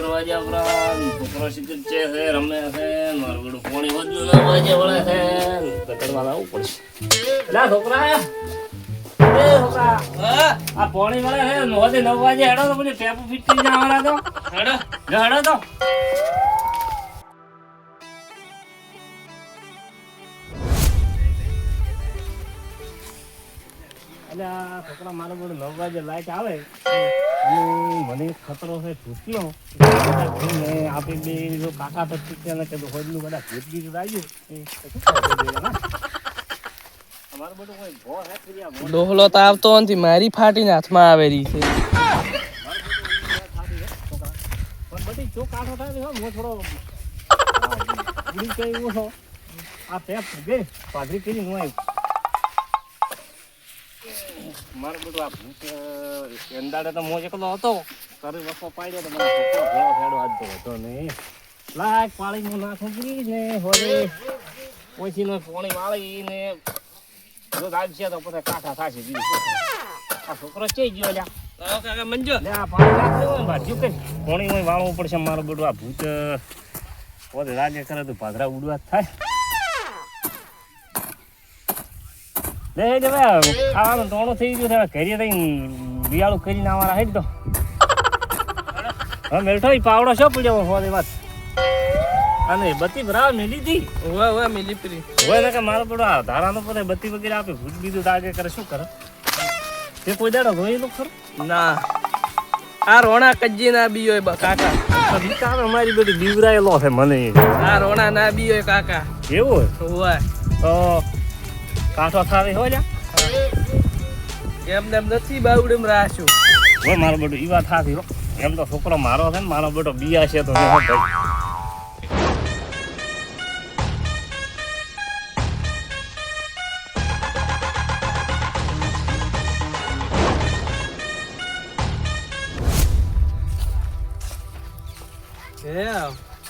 વાગ્યા ઉપરાંત છોકરો શીખે છે રમે છે મારું પાણી વધુ ના વાગે વળે છે પકડવા લાવવું પડશે. અલા છોકરા એ છોકરા આ પાણી વળે છે નવ નવ વાગે હેડો તો પછી ટેપુ ફિટ જવાના તો. હેડો. હેડો તો. એટલે આ છોકરા મારો બધું નવ વાગે લાઈટ આવે અને મને ખતરો છે ભૂતનો મેં આપી બે જો કાકા પછી ને કીધું હોજનું બધા ભૂત ગીત ભો ડોહલો તો આવતો નથી મારી ફાટીને હાથમાં આવેલી છે. ને આ પેપ ગઈ પાઘડી કરી હું આવ્યું મારું બધું આ ભૂત અ, એંદાડે તો મોજ એકલો હતો. તારી વસ્તો પાડ્યો તો મને છોકરો ભેળો ભેળો હાથ તો હતો નહીં. લાગ પાણીમાં નાખું પડી ને હોરે ઓછીનો પોણી વાળી ને જો આવશે તો પછી કાંઠા થાશે બીજું આ છોકરો ચઈ ગયો લ્યા. કાકા મંજો. લે આ પાણી નાખી હોય ને ભાજ્યું કઈ પાણી હોય વાળવું પડશે મારું બધું આ ભૂત પોતે રાજ્ય કરે તો ભાદરા ઉડવા થાય. એ હવે ખાવાનું ટોણું થઈ ગયું છે. ઘરે થઈને બિયાળું કરીને આવવાના હેડ તો. હવે મેળઠો પાવડો શું પડ્યો હોદે વાત. અને બત્તી ભરાવ મેલી હતી વાહ વાહ મિલી પ્રી હોય ને કે મારો પડો આ ધારાનો પોતે બત્તી વગેરે આપે ભૂત બીજું દાગે કરે શું કરે? તે કોઈ દાડો ખરું? ના. આ રોણા કજ્જી ના બી હોય બા કાકા વિચાર અમારી બધી બીવરાયેલો છે મને. આ રોણા ના બી હોય કાકા. એવું હોય? તો કાંઠો થાવે હોય લ્યા. એમને એમ નથી બાવડેમ રાશું હોય મારો બેટો ઈ વાત થાતી હો એમ તો છોકરો મારો છે ને મારો બેટો બિયા છે તો ભાઈ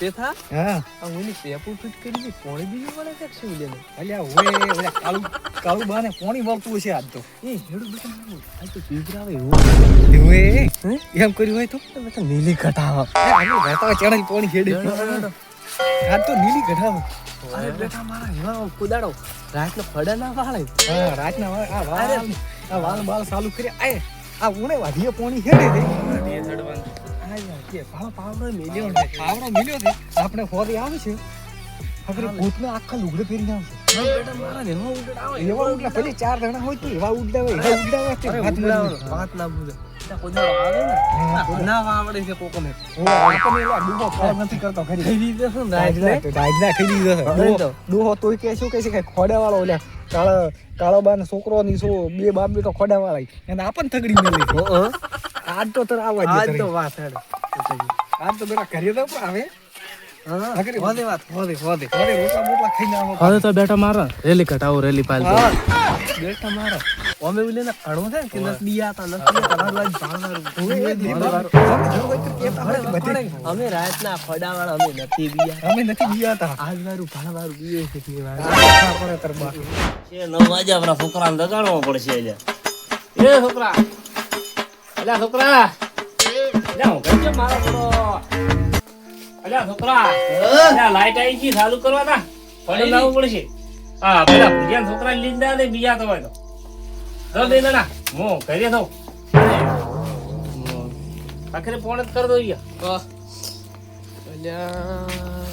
તે થા? હા. આ ઓલી પેપુ ફિટ કરી દી પોણી બીજું પડે કે શું લે અલ્યા ઓય ઓલા કાળું કાળું બાને પોણી વળતું હશે આજ તો. એ હેડું બેટા આ તો પીવરાવે એવું. એવું એમ કર્યું હોય તો? બેટા નીલી ઘટાવા આનું રહેતા પોણી ખેડે. આજ તો નીલી કઢાવ અરે બેટા મારા એવા કુદાડો. રાતનો ફડા ના વાળે. હા રાતના વાળ આ વાળ આ વાલ બાળ ચાલુ કર્યા. આય આ ઉણે વાધીએ પોણી ખેડે દે આપણે હોરી આવે છે આપણે ભૂતને આખા લુગડે પહેરીને આવશે તો તો. કાળા બા છોકરો ની બે બાપ બેટો ખોડાવાળા એને આપણને થગડી મેલી આજ તો તર આવવા આજ તો વાત હેડ. આજ તો બેટા કરી તો આવે હવે. તો બેટા મારા. રેલી કટાવો રેલી પાલ. બેટા મારા. અમે ઓલે ને છે કે નસ દિયા તા નસ દિયા ભાણવારું. અમે રાતના ફડાવાળા અમે નથી દિયા અમે નથી બીયા તા. આજ વારું ભાણવારું છે વાર. છે નવ વાગે આપણા છોકરાને લગાડવો પડશે એટલે. એ છોકરા અલ્યા છોકરા. અલ્યા હું કઈ મારો થોડો અલ્યા છોકરા. અલ્યા લાઈટ આવી ગઈ ચાલુ કરવાના. ફોન લાવવું પડશે. હા પેલા ભુજિયા છોકરા લીધા ને બીજા તો હોય તો. દો ના હું કરી દઉં આખરે ફોન જ કરી દો યાર અલ્યા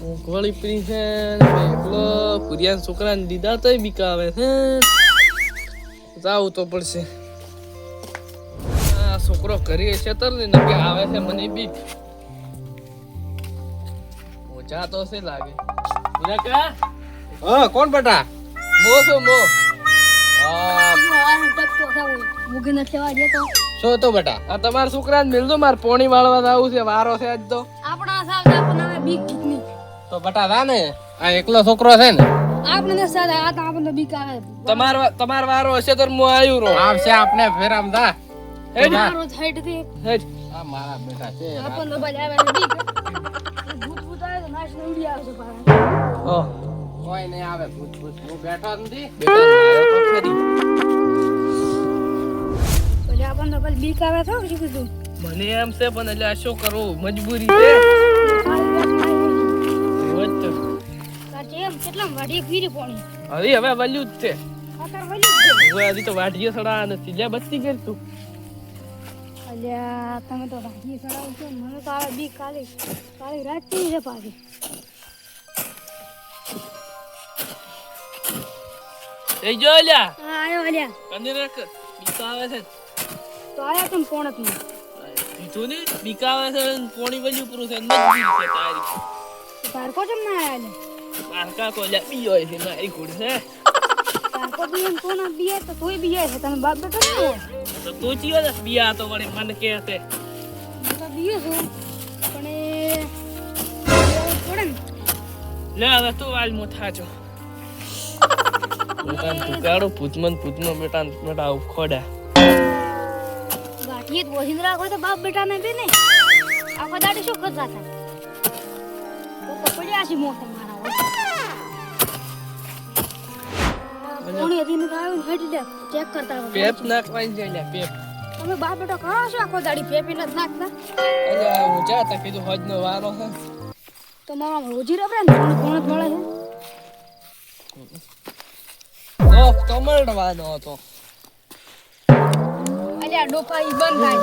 હું ગોળી છે એકલો. પુરિયાન છોકરાને દીધા તોય બીકા આવે છે. જાવું તો પડશે. છોકરો કરી છે તર ને નકે આવે છે મને બી. ઓછા તો છે લાગે. મીરાકા હા કોણ બેટા? મો છો મો. શું તો બેટા? આ તમારા છોકરાને મિલજો માર પોણી વાળવા આવું છે વારો છે આજ તો. આપણા સાવ આપણને બીક તો બેટા રા ને આ એકલો છોકરો છે ને. આપને સાથ આ તો આપણને બીક આવે. તમાર તમાર વારો હશે તો હું આવ્યું રહું. આવશે આપને ફેરામ દા હેડ મારો સાઈડથી હેડ આ મારા બેટા છે આપણને ભલે આવે બીક ભૂત ભૂત આવે તો નાશ ઉડી આવશે પાછા. ઓહ કોઈ નહીં આવે ભૂત ભૂત. હું બેઠો નથી. બેટા મારો તો ખરી પછી આપણને ભલે બીક આવે તો શું કીધું? મને એમ છે પણ એટલે શું કરવું મજબૂરી છે. હવે હવે વલ્યું જ છે. હવે હજી તો વાઢીએ સડા નથી. લે બત્તી કર તું. અલ્યા તમે તો વાઢીએ ચડાવો છો. મને તો આવે બી કાલે કાલે રાત કેવી છે પાછી. એ જો લ્યા હા આવ્યો અલ્યા. કને રાખ બીકા આવે છે. તો આયા તમે પોણતમાં? કીધું ને બીકા આવે છે પોણી વલ્યું પૂરું છે. મજબૂરી છે તારી. તારકો ચમ ના આયા અલ્યા મારકા તો બી હોય છે મારી કુડ છે. તારકો બી એમ કોના બીએ તો તોય બીએ છે તમે બાપ બેટો ના તો તું ચિયો દસ બિયા તો વળી મને કે છે. તો બીએ છું પણ એ પડે ને લે હવે તું વાલ મોથા છો બેટા તું કાઢો પૂતમન પૂતમન બેટા બેટા ખોડા. ગાંઠીએ જ વહીને રાખો તો બાપ બેટા ને બે ને આખો દાડી શું કરતા થાય? તો તો પડ્યા છે કોણી હતી ને તો આવ્યું ને હેડી લે ચેક કરતા રહો. પેપ નાખવાની છે લ્યા પેપ. તમે બાપ બેટો કરો છો આખો દાડી પેપી નથી નાખતા? અલ્યા હું જાતા કીધું હોજ નો વારો છે. તો મારા રોજી રબરે ને કોણ કોણ મળે છે? ઓ કમળવાનો હતો. અલ્યા ડોફા ઈ બંધ થાય.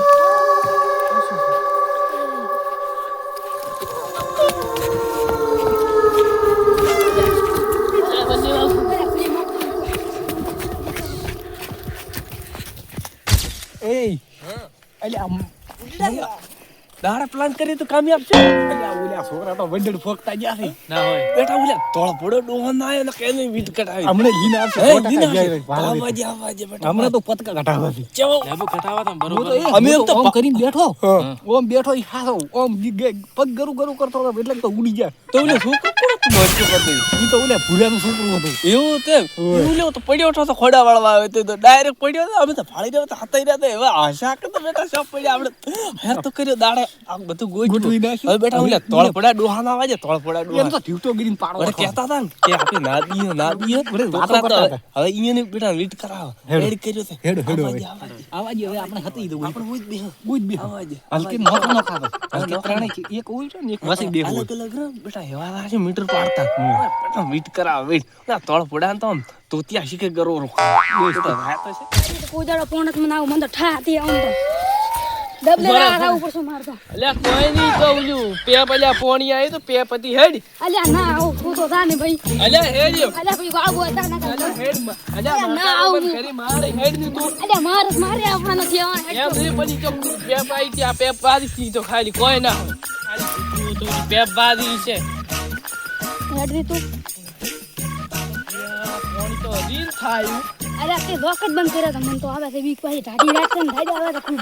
એ એટલે આમ દાડા પ્લાન કરી તો કામયાબ છે એટલે આ ઓલા છોકરા તો વંડળ ફોકતા ગયા છે. ના હોય. બેટા ઓલા તોળ પડો ડોહો ના આવ્યો ને કેને વીજ કટાવી હમણે લીન આવશે લીન. આવાજે આવાજે બેટા હમણે તો પતકા કટાવા છે. ચેવો અમે તો ઓમ કરીને બેઠો. ઓમ બેઠો ઈ હાસો ઓમ પગ ગરુ ગરુ કરતો એટલે તો ઉડી જાય તો ઓલે છોકરો ઈ તો ઓલા ભૂલાનું છોકરું હતું. એવું તે ઓલે તો પડ્યો તો ખોડા વાળવા આવે તો ડાયરેક્ટ પડ્યો તો. અમે તો ફાડી રહ્યો તો હતાઈ રહ્યા એવા આશા કે તો બેટા શોપ પડ્યા. આપણે હેર તો કર્યો દાડે. આ બધું ગોઠવી નાખ્યું. હવે બેટા ઓલે તોળ પડ્યા ડોહા ના વાજે તોળ પડ્યા એમ ડોહા તો ઢીવટો ગીરીને પાડો વડે કહેતા હતા ને કે આપણે ના દઈએ ના દઈએ વડે તો વાતો કરતા કરતા હતા. હવે ઈયને બેટા લીટ કરાવો. હેડો. કર્યો છે. હેડો હેડો હવે. આવાજે. હવે આપણે હતી તો આપણે હોય જ બે ગુજ બી આવાજે, હલકે આવાજે. નો ખાતો હલકે ત્રણે એક ઓય છે ને એક વસી બે અલગ અલગ બેટા એવા ના મીટર પાડતા વીટ કરાવે વીટ. ના તળ પડ્યા તો તોતિયા શીખે ગરો રો તો દાડો પોણતમાં આવું મને તો ઠા હતી આમ તો. ડબલે રાહ ઉપર શું મારતો અલ્યા કોઈ નહીં તો ઓલું પેપ અલ્યા પોણી આવી તો પેપ હતી હેડ. અલ્યા ના આવું તું તો જા ને ભાઈ. અલ્યા હેડ્યો. અલ્યા ભાઈ વાળું હતા ના અલ્યા હેડમાં. અલ્યા ના આવું. કરી મારે હેડની તું. અલ્યા મારે મારે આપણા નથી આવવાના એમ નહીં બની કે પેપ આવી ત્યાં બારી થી તો ખાલી કોઈ ના હોય. ખાલી તું તો પેપ બારી છે. હેડ દી તું અરે પોણી તો લોક જ બંધ કર્યા તો મને તો આવે છે બીક પાછી ઢાઢી રાખશે ને ઢાઢી આવે તો ખૂબ.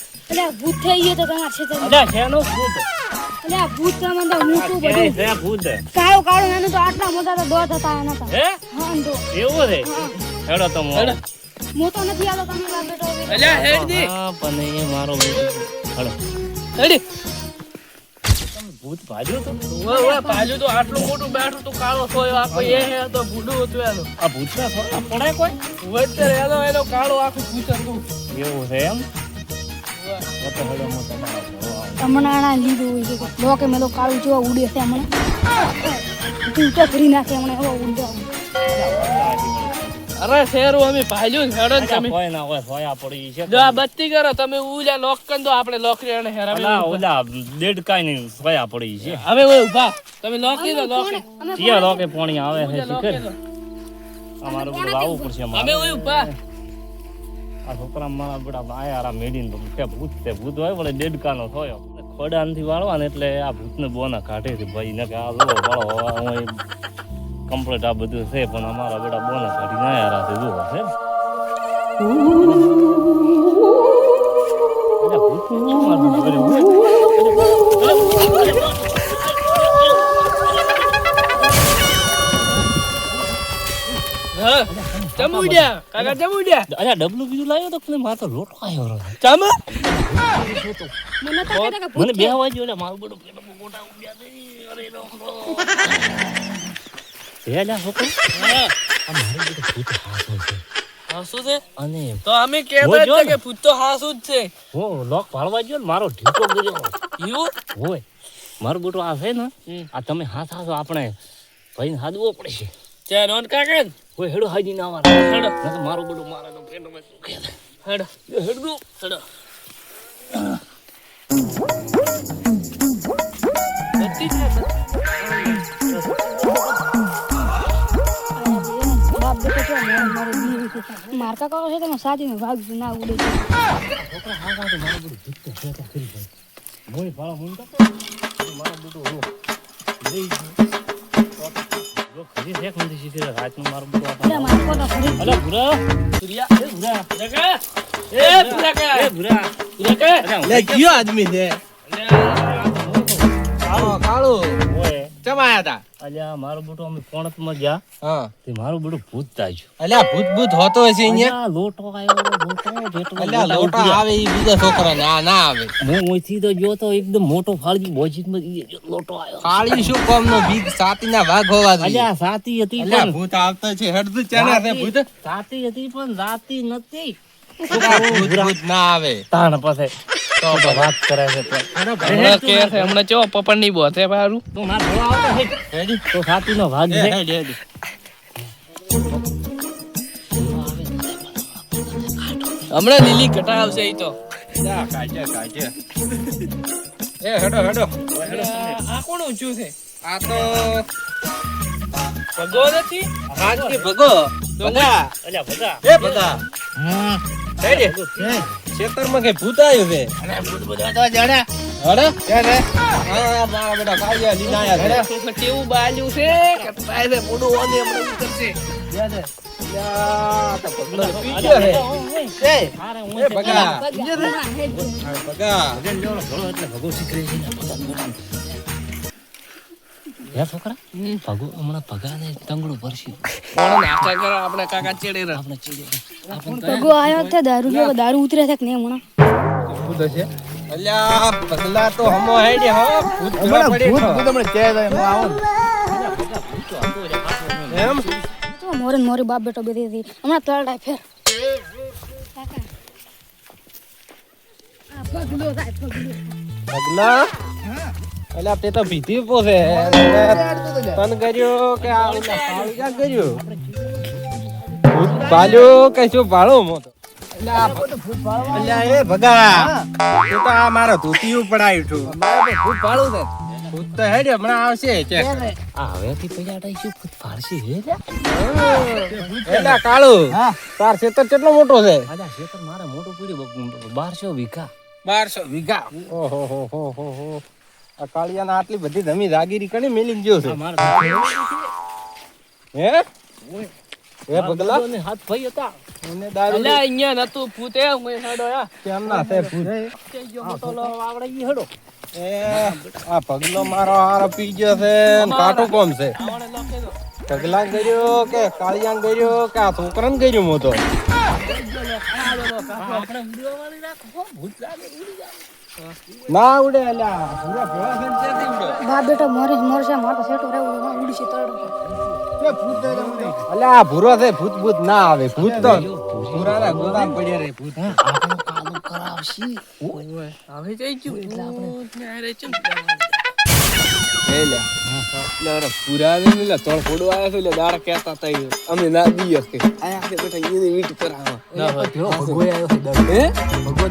અલ્યા ભૂત થઈ ગયો તો તમાર છે તો. અલ્યા શેનો ભૂત? અલ્યા ભૂત તો મને મોટું બધું? છે ભૂત. કાળો કાળો નાનો તો આટલા મોટા તો દોત હતા એના તો. હે? હા તો. એવું છે? હેડો તો મો. મો તો નથી આલો તમે લા બેટો અલ્યા હેડ દે હા પણ એ મારો બેટો હેડો. હેડ. ભૂત ભાજ્યું તો? ઓય ઓય પાછું તો આટલું મોટું બેઠું તો કાળો સોયો આખો એ હે તો ભૂડું હતું એનું. આ ભૂતના થોડા પડે કોઈ? વચ્ચે એનો એનો કાળો આખું ભૂત હતું. એવું છે એમ? એ તો હેડો મો તમારો ઘરો આવો. હમણાં લીધું હોય છે. કે મેં તો કાળું જેવા ઉડે છે હમણાં. તું ફરી નાખે હમણાં એવા ઉડે. અરે શેરું અમે ભાલ્યું હેડો ને તમે. કોઈ ના હોય સોયા પડી છે. જો આ બત્તી કરો તમે ઉલા લોક દો આપણે લોકરી અને દેડકાઈ ની સોયા પડી છે. હવે ઓય ઊભા. તમે લોકી દો લોકી લોકે પોણી આવે છે શીખર? પડશે અમારે. અમે ઓય ઊભા. આ છોકરા મારા બધા આયારા મેડીને કે ભૂત છે ભૂત હોય પણ દેડકાનો થયો ખોડા નથી વાળવા ને એટલે આ ભૂતને બોના કાઢે છે ભાઈ. ને કે આ લો વાળો હું કમ્પ્લીટ આ બધું છે પણ અમારા બધા બોના કાઢીને આયારા છે જુઓ છે અલ્યા, ચમુડ્યા કાકા ચમુડ્યા અલ્યા ડબલું બીજું લાવ્યો તો પણ મારે તો લોટો આવ્યો રહ્યો. ચમ મને તો કહેતા કે મને બે છે. વાગ્યો એટલે મારું બધું પેટમાં ગોટા ઉડ્યા છે. અરે રામ રામ. હે અલ્યા છોકરો હા આ મારું બધું ભૂત હાસો છે હા છે અને તો અમે કહેતા હતા કે ભૂત તો હાસું જ છે હું લોક પાડવા ગયો ને મારો ઢીકો ગયો એવું હોય મારો બોટો આ છે ને આ તમે હાથ હાસો આપણે ભાઈને હાદવો પડશે ત્યાં રોન કાકા ને? કોઈ હેડો હાજી ના આવે હેડો. નકર મારો બેટું મારે તો પેટમાં દુખે છે. હેડો. હેડો. હેડો. બધી કરો છે. તમે ને મારે માર સાચી ભાગ ના ઉડે છે. છોકરા હા હા તો મારું બેટું છે ભાઈ. મોય મું મારું લઈ જો ખરી કે નથી શીખી રાતનું મારું ફરી અલા ભૂરા. સૂર્યા. એ ભૂરા. કાકા એ પૂરા એ કાકા ભૂરા પૂરા લે કયો આદમી છે? કાળો. કાળો હોય ચમાયા તા? અલ્યા મારું બેટું અમે કોણતમાં ગયા. હા. તે મારું બેટું ભૂત થાય છે. અલ્યા ભૂત ભૂત હોતો હશે અહીંયા? લોટો આવ્યો લોટો જેટલો અલ્યા લોટા લોટા આવે ઈ બીજા છોકરા ને આ ના આવે. હું ઓછી તો જો તો એકદમ મોટો ફાળજી ઈ લોટો આવ્યો. કાળી શું કોમ નો બીજ? સાતી ના ભાગ હોવા જોઈએ. અલ્યા સાતી હતી પણ ભૂત આવતા છે હડતું ચાલે ભૂત સાતી- સાતી હતી પણ રાતી નથી. ભૂત ના આવે. તાણ પાસે. તો વાત કરે છે હમણાં કે છે હમણાં ચો પપ્પા ની બોત હે બારું તું માર ભેળો આવતો હેડ. હેડી. તો સાતીનો ભાગ છે. હેડી હેડી. હમણાં લીલી ઘટા આવશે ઈ તો. એ હેડો હેડો. આ કોણ ઊંચું છે? આ તો ભગો નથી? ભગો. ભગા. અલ્યા ભગા. એ બધા હેડી. ખેતરમાં કઈ ભૂત આવ્યું છે? હડે હડે. હા મારા બેટા કાઢ્યા લીધા આયા છે. કેવું બાલ્યું છે કે થાય છે ઓને હમણાં ઈ કરશે? યા, તો ભગલો તો પી એ, એ ભગા. ભગા. હેડ ભગા. ભજન લેવાનો ઘણો એટલે ભગો શીખરે છે. હે છોકરા? પગો હમણાં ભગાને તંગડું ભરશે. નાકા કરે? આપણા કાકા ચેડે રહે આપણે ચીડે આપણે પગો આવ્યો તે દારૂ પીવો દારૂ ઉતરે છે કે નહીં હમણાં? શું થશે અલ્યા ભગલા તો હમો હેડી હો. ભૂત ભેળા હું છો. એમ? તો મોરે મોરે બાપ બેટો બેરી હતી હમણાં તળડાય ફેર. કાકા. આ પગલો થાય પગલો. ભગલા અલ્યા તે તો ભીધી પોસે તન કર્યો કે આ ક્યાં કર્યું? ભૂત પાલ્યો કે શું પાળો મો તો? અલ્યા એ ભગા તું તો આ મારો ધોતિયું પડાયું છું. ભૂત છે. ભૂત તો હેડ હમણાં આવશે ચેક. હવેથી શું? કાળું તાર ખેતર કેટલો મોટો છે? આજા ખેતર મારે મોટું પીડ્યું બારસો વીઘા. બારસો વીઘા. ઓહો હો હો હો. હો આ કાળિયાના આટલી બધી ધમી રાગીરી કણી મેલી ગયો છે. હે? હે પગલા? ને હાથ ભાઈ હતા. મને દારૂ અલ્યા અહીંયા નતું ભૂતે હું હેડો યા કેમ ના છે ભૂત મોટો લો આવડે ઈ હેડો. એ આ પગલો મારો હારો પી ગયો છે કાટો કોમ છે. પગલા કર્યો કે કાળિયા કર્યો કે આ છોકરાને કર્યું મો તો આપણે ભૂત લાગે ના ઉડે અલ્યા પૂરા ભેળા થઈને ક્યાંથી ઉડે બાપ બેટા મોરે મોરે માર તો સેટો રહેવું ઉડી છે તળડો અલ્યા આ ભૂરો છે ભૂત ભૂત ના આવે ભૂત તો. ભૂરાના ગોદામ પડ્યા રે ભૂત. આપણું કાલું કરાવશી ઓય હવે જઈ ગયું. ભૂત ને હારે ચમ લે. એટલે અરે એટલે તળ આવ્યો એટલે દાડા કહેતા હતા અમે ના દઈએ કે. આયા છે. બેટા એની વીટ હે?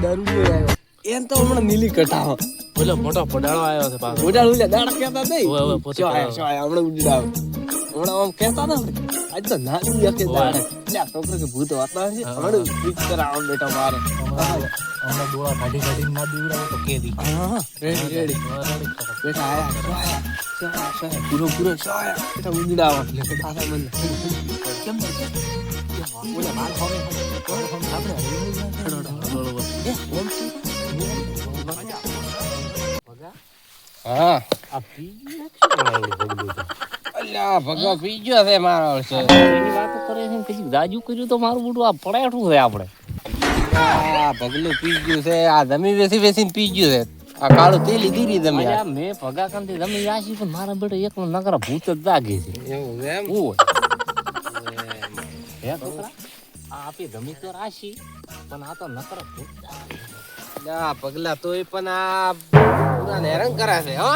દારૂ આવ્યો. એમ તો હમણાં નીલી કટાવો બોલો મોટો પડાળો આવ્યો છે પાછો મોટા ઉલ્યા દાડા કહેતા નહીં ઓય, ઓય, પોતે શું આયા, શું આયા, હમણાં ઉડાવ હમણાં આમ કહેતા હતા ને, આજ તો નાની યકે દાડે. લે, આ છોકરો કે ભૂત હોતા હશે, હમણાં ઠીક કરાવો બેટા મારે. હમણાં ડોળા કાઢી કાઢીને ના બીવડાવો તો કેદી હા, રેડી, રેડી. બેટા આયા, સોયા, સોયા, સોયા, પૂરો પૂરો સોયા. બેટા ઉંદડાવા. લે, બેટા આરા મને. કેમ ને ઓલા બાલ હવે આપણે હા. આ પી ગયા શું એવડું ભગલું છે? અલ્યા ભગવા પી ગયો છે મારો છે એની વાતો કરે છે. ને દાજુ કર્યું તો મારું બધું આ પડાયઠું છે આપણે આ ભગલું પી ગયું છે આ જમી બેસી બેસીને પી ગયું છે. આ કાળું તે લીધી તમે મેં ભગા કાંતિ તમે આશી પણ મારા બેટો એકલો નકરા ભૂત જ જાગે છે. એવું એમ? હે છોકરા? આ આપી ગમી તો રાશી પણ આ તો નકરા ભૂત. અલ્યા પગલા તોય પણ આ પૂરા હેરાન કરે છે હો.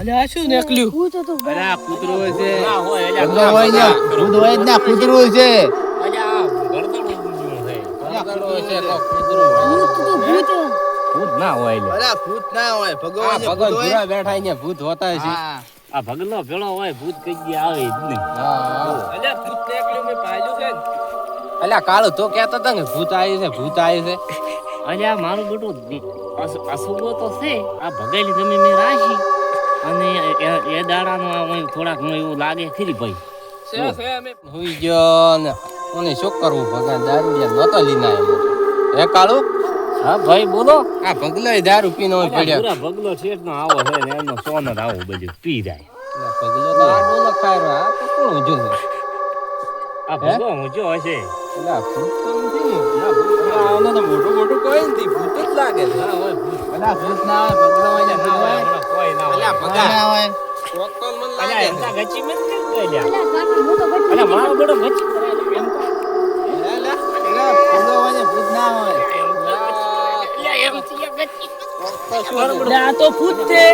અલ્યા શું નીકળ્યું? કૂતરું છે. ના હોય અલ્યા ભગલો હોય ને ભૂત હોય જ ના કૂતરું છે. અલ્યા આ છે. કૂતરું છે કોક કૂતરું ભૂત ના હોય અલ્યા. ભૂત ના હોય. ભગવાન ભગવાન પૂરા બેઠા ભૂત હોતા છે. આ ભગલો ભેળો હોય ભૂત કઈ ગયા આવે જ નહીં. અલ્યા ભૂત નીકળ્યું મેં પાડ્યું છે અલ્યા કાળો તો કહેતો હતો ને ભૂત આવી છે ભૂત આવી છે. અલ્યા મારું બેટું અસ- તો છે આ ભગેલી જમીન મેં રાશી અને એ- દાડાનો આ થોડાકનું એવું લાગે. ખરી ભાઈ હુઈ ગયો ને. કોને શું કરવું ભગવાન? દારૂડિયા નતો લીના એમ હે કાળો? હા ભાઈ બોલો. આ ભગલો દારૂ પીને પડ્યો. ભગલો શેઠ નો આવો છે ને એનો સોન આવો બધું પી જાય. ભગલો તો આ બોલો ખાય રહ્યો આ કોણ છે આ ભગો ઊંચો હશે? અલ્યા ભૂત તો નથી ને. ના ભૂત આનો તો મોટું મોટું કોઈ નથી. ભૂત જ લાગે ના હોય ભૂત. અલ્યા ભૂત ના ભગલો ના ના હોય હોય. કોઈ ના હોય. ભગા મને લાગે ગચી મેં જ કરી અલ્યા અલ્યા હું તો ગચ્છી અલ્યા મારો બેટો ગચી કરે એમ તો. અલ્યા અલ્યા ભગલો હોય ભૂત ના હોય? એમ થી આ તો ભૂત છે.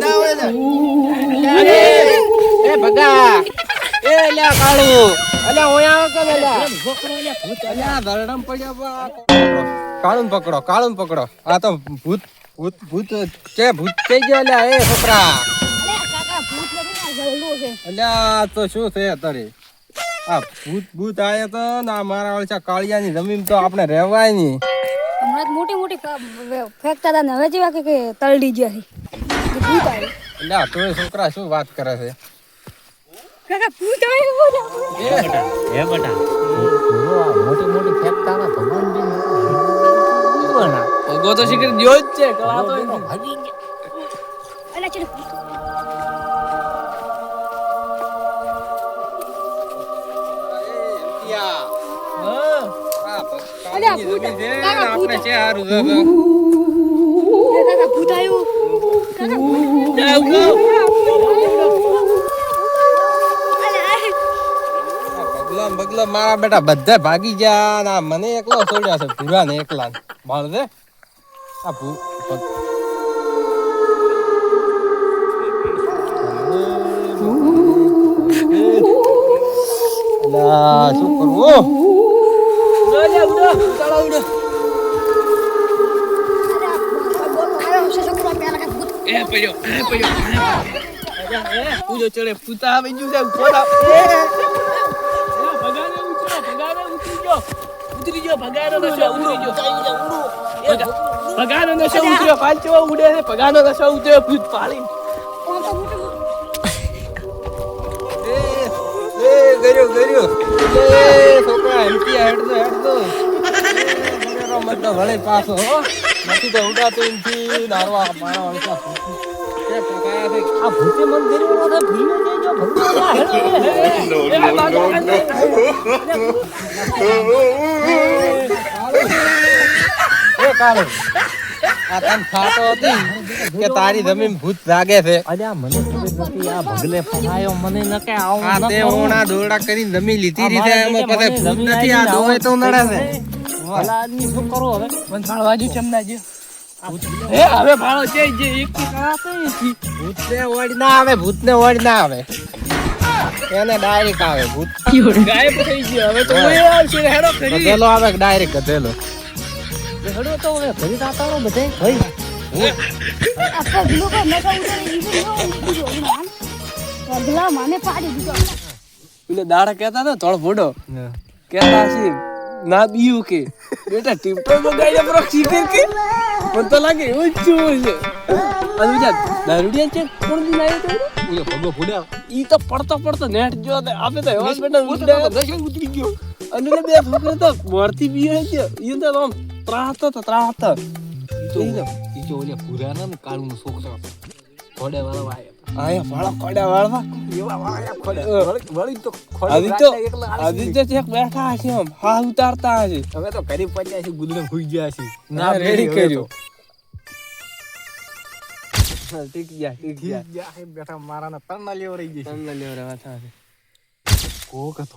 ના હોય એ ભગા એ લ્યા કાળુ અલ્યા ઓયા કે પકડો કાળું પકડો આ ભૂત ભૂત ભૂત કે ભૂત થઈ ગયો અલ્યા એ છોકરા અલ્યા તો શું છે અત્યારે આ ભૂત ભૂત આયા તો ના મારા ઓળચા કાળિયાની જમીન તો આપણે રહેવાય નહીં મોટી મોટી ફેંકતા હતા હવે જેવા કે તલડી ગયા ભૂત આવ્યું અલ્યા તો છોકરા શું વાત કરે છે? કાકા ભૂત આવ્યું હે બેટા હે બેટા મોટી મોટી ફેંકતા ના ભગવાન બેન બના ભગો તો શીખર દ્યો જ છે કળાતો ભાગી ગયા. અલા ચલો. અલ્યા, ભૂત. કાકા, ભૂત. આપણે છે હારું છે મારા બેટા બધા ભાગી ગયા ના મને એકલો છોડ્યા છે ભૂરા ને એકલા માર દે આ ભૂ ભગ- અલા, શું કરવું એ પડ્યો એ પડ્યો પૂજો ચડે પૂતા આવી ગયું છે ઉતરી ગયો ભગાનો નશો ઉતરી ગયો ભગાનો નશો ઉતર્યો પાંચો ઉડે છે ભગાનો નશો ઉતર્યો ભૂત પાળી. ગર્યો ગર્યો. એ છોકરા હેડતી હેડતો હેડતો મતલબ ભલે પાછો નથી તો ઉડાતો નથી દારવા મારા વળતા આ ભૂતે મન ગરીબો તો જઈજો ભગવાન આ તને થાતો હતી કે તારી જમીન ભૂત લાગે છે? અલ્યા મને ખબર નથી આ ભગલે ફસાયો મને ન કે આવું આ તે. ઓણા દોરડા કરીને જમીન લીધી રીતે એમાં પછી ભૂત નથી આ દોય તો નડે છે. ભલા આદમી શું કરો હવે? ચમના જે. એ હવે ભાળો છે જે એક થી ભૂતને ઓડ ના આવે ભૂતને ઓડ ના આવે. એને ડાયરેક્ટ આવે ભૂત. ગાયબ થઈ ગયો. હવે તો હું આવશે હેડો ખરી ગધેલો આવે ડાયરેક્ટ ગધેલો? હેડો તો હવે ઘરે જાતા રહો બધે ભાઈ આ પગલો કો નકા ઉતરે ઈવી નો દીધો હમણાં પાડી દીધો. એટલે દાડા કહેતા ને થોડો ફોડો કહેતા છે ના બીયું કે. બેટા ટીપટો બગાડ્યા પ્રોક્સી કે. મને તો લાગે એવું જ જોવું છે. અને બીજા દારૂડિયા છે કોણ દી નાયો તો ઓલો ભગો ફોડ્યા ઈ તો પડતો પડતો નેટ જો આપે તો બેટા ઉડ્યા ઉતરી ગયો. અને બે છોકરા તો મોરથી બીએ છે. ઈ તો આમ ત્રાહતો તો ત્રાહતો ઈ તો ઈ તો ઓલે પુરાના ને કાળું છોકરો ફોડે વાળો આયા. આયા ભાળા ખોડા વાળવા એવા વાળા ખોડે વળી- વળી તો આદિ તો આદિ તો ચેક બેઠા હશે આમ હા ઉતારતા હશે હવે તો ઘરે પહોંચ્યા છે ગુદડે હુઈ ગયા છે ના રેડી કર્યો ઠીક ગયા ઠીક ગયા બેઠા મારાના લેવા રહી કોક હતો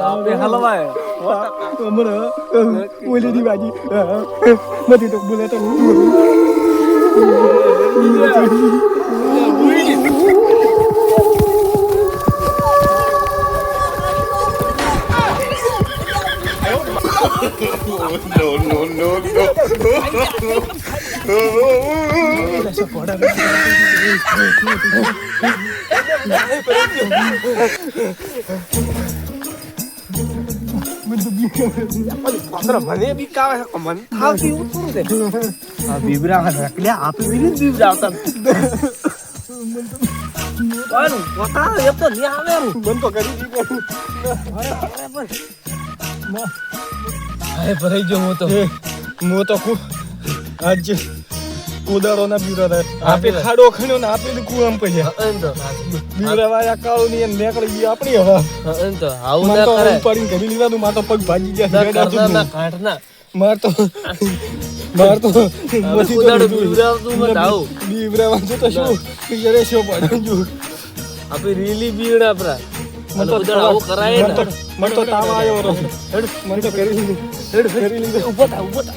આપે હલવાય ઓલેની બાજી બધી તો બોલે તો મને બી કાવે મને થાવતી એવું થોડું છે આવતા ભરાઈ ગયો હું તો. હું તો કુ આજ કુદાડો ના બીરો રહે આપે ખાડો ખણ્યો ને આપે કુવામ પડ્યા બીરા વાયા કાળો ની નીકળી ગઈ આપણી હવે. તો. આવું ના તો કરે. ઉપાડીને ઘડી લીધા માતો પગ ભાગી ગયા ના કરના ના. માર તો માર તો મસી તો કુદાડો તું મત આવ. બીવડાવવા જો તો શું? પિયરે શું પડ્યો. આપે રીલી બીવડા પરા મન તો આવું કરાય ને. મને તો તાવ આવ્યો મને તો કરી લીધું. કરી લીધું. ઊભો થા ઊભો થા.